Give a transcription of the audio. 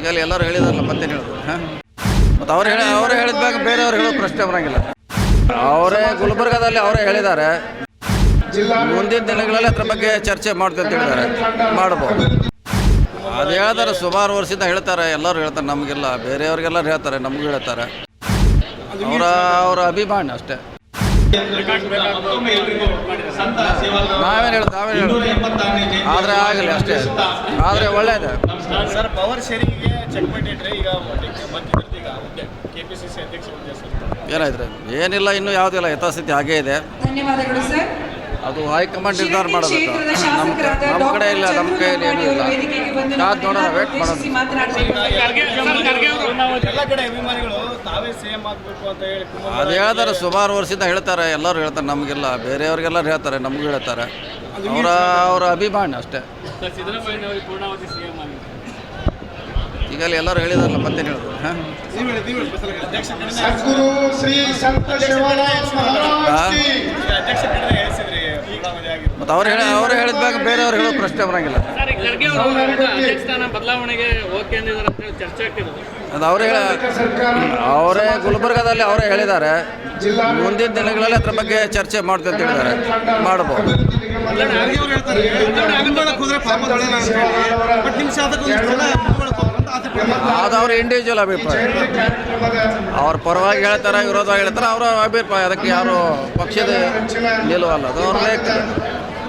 ಈಗಲೇ ಎಲ್ಲರೂ ಹೇಳಿದಾರಲ್ಲ ಮತ್ತೆ ಹೇಳೋದು ಹಾಂ? ಮತ್ತು ಅವ್ರು ಹೇಳಿ ಅವರೇ ಹೇಳಿದಾಗ ಬೇರೆಯವ್ರು ಹೇಳೋ ಪ್ರಶ್ನೆ ಬರಂಗಿಲ್ಲ. ಅವರೇ ಗುಲ್ಬರ್ಗಾದಲ್ಲಿ ಅವರೇ ಹೇಳಿದ್ದಾರೆ. ಮುಂದಿನ ದಿನಗಳಲ್ಲಿ ಅದ್ರ ಬಗ್ಗೆ ಚರ್ಚೆ ಮಾಡ್ತೀವಿ ಅಂತ ಹೇಳಿದ್ದಾರೆ. ಮಾಡ್ಬೋದು. ಅದು ಹೇಳ್ತಾರೆ ಸುಮಾರು ವರ್ಷದಿಂದ ಹೇಳ್ತಾರೆ ಎಲ್ಲರೂ ಹೇಳ್ತಾರೆ ನಮಗೆಲ್ಲ ಬೇರೆಯವ್ರಿಗೆಲ್ಲರೂ ಹೇಳ್ತಾರೆ ನಮಗೂ ಹೇಳ್ತಾರೆ. ಅವರ ಅವರ ಅಭಿಮಾನ ಅಷ್ಟೇ. ನಾವೇನು ಹೇಳೋದು ನಾವೇನು ಹೇಳೋದು ಆದರೆ ಆಗಲಿ ಅಷ್ಟೇ. ಆದರೆ ಒಳ್ಳೇದೇ. ಸರ್ ಪವರ್ ಶೇರಿಂಗ್ಗೆ ಚೆಕ್ ಮಾಡಿಟ್ರೆ ಈಗ ಬಂದಿದ್ದು ಈಗ ಹುದ್ದೆ ಕೆ ಪಿ ಸಿ ಸಿ ಅಧ್ಯಕ್ಷ ಹುದ್ದೆ ಸರ್. ಏನಾಯ್ತು ಏನಿಲ್ಲ ಇನ್ನೂ ಯಾವುದಿಲ್ಲ ಯಥಾಸ್ಥಿತಿ ಹಾಗೇ ಇದೆ. ಧನ್ಯವಾದಗಳು ಸರ್. ಅದು ಹೈಕಮಾಂಡ್ ನಿರ್ಧಾರ ಮಾಡಬೇಕು ನಮ್ಮ ಕಡೆ ಇಲ್ಲ ನಮ್ಮ ಕೈಯಲ್ಲಿ ಏನೂ ಇಲ್ಲ. ಕಾದ್ ನೋಡೋಣ ವೇಟ್ ಹೇಳಿ ಅದು ಹೇಳ್ತಾರೆ ಸುಮಾರು ವರ್ಷದಿಂದ ಹೇಳ್ತಾರೆ ಎಲ್ಲರೂ ಹೇಳ್ತಾರೆ ನಮಗೆಲ್ಲ ಬೇರೆಯವ್ರಿಗೆಲ್ಲರೂ ಹೇಳ್ತಾರೆ ನಮಗೂ ಹೇಳ್ತಾರೆ. ಅವರ ಅವರ ಅಭಿಮಾನ ಅಷ್ಟೇ. ಈಗಲ್ಲಿ ಎಲ್ಲರೂ ಹೇಳಿದಾರಲ್ಲ ಮತ್ತೇನು ಹೇಳೋದು ಹಾಂ? ಮತ್ತು ಅವ್ರು ಹೇಳಿ ಅವರೇ ಬೇರೆ ಬೇರೆಯವ್ರು ಹೇಳೋ ಪ್ರಶ್ನೆ ಬರಂಗಿಲ್ಲ. ಸರ್ ಈಗ ಖರ್ಗೆ ಅವರು ಅಧ್ಯಕ್ಷ ಸ್ಥಾನ ಬದಲಾವಣೆಗೆ ಓಕೆ ಅಂತ ಹೇಳಿ ಚರ್ಚೆ ಆಗ್ತಿರೋದು ಅದು ಅವರೇ ಹೇಳ ಅವರೇ ಗುಲ್ಬರ್ಗಾದಲ್ಲಿ ಅವರೇ ಹೇಳಿದ್ದಾರೆ. ಮುಂದಿನ ದಿನಗಳಲ್ಲಿ ಅದ್ರ ಬಗ್ಗೆ ಚರ್ಚೆ ಮಾಡ್ತೀವಿ ಅಂತ ಹೇಳಿದ್ದಾರೆ. ಮಾಡ್ಬೋದು. ಅದು ಅವ್ರ ಇಂಡಿವಿಜುವಲ್ ಅಭಿಪ್ರಾಯ. ಅವ್ರ ಪರವಾಗಿ ಹೇಳ್ತಾರೆ ವಿರೋಧವಾಗಿ ಹೇಳ್ತಾರೆ ಅವರ ಅಭಿಪ್ರಾಯ. ಅದಕ್ಕೆ ಯಾರು ಪಕ್ಷದ ನಿಲುವಲ್ಲ. ಅದು ಅವ್ರ ವೈಯಕ್ತಿಕ.